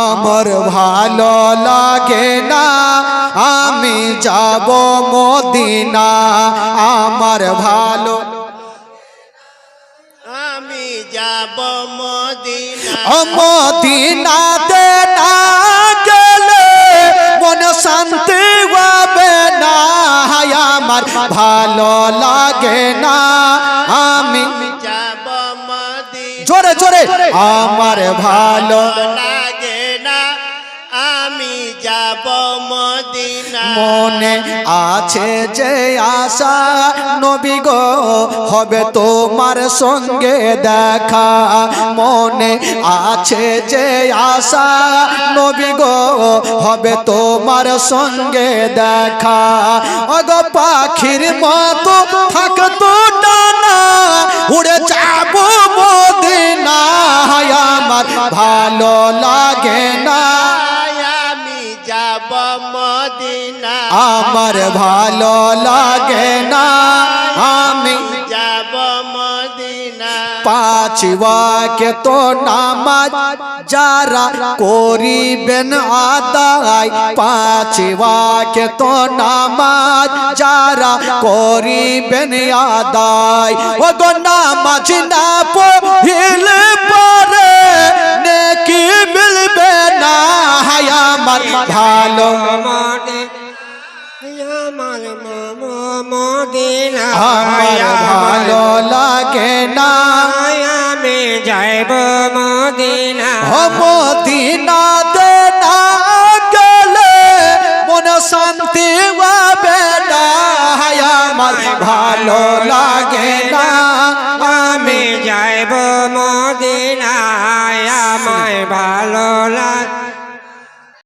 আমার ভালো লাগে না। আমি যাব মদিনা। আমার ভালো আমি যাব মদিনা। মদিনাতে না গেলে মনে শান্তি হবে না। আমার ভালো লাগে না। আমি যাব মদিনা। জোরে জোরে। আমার ভালো লাগে মনে আছে যে আশা নবী গো, হবে তোমার সঙ্গে দেখা। মনে আছে যে আশা নবী গো, হবে তোমার সঙ্গে দেখা। অগ পাখির মতো থাকতো ডানা উড়ে যাব মদিনা আমার ভালো লাগে আমার ভালো লাগে না। আমি যাব মদিনা। পাঁচ ওয়াকে তো নামাজ যারা করিবেন আদায়। পাঁচ ওয়াকে তো নামাজ যারা করিবেন আদায়। ও গো নামাজ না ভালো মদিনা ভালো লাগে না। আমি যাইব মদিনা মদিনাতে না গেলে মন শান্তি পাবে না। আমার ভালো লাগে না। আমি যাইব মদিনা আমায় ভালো লাগে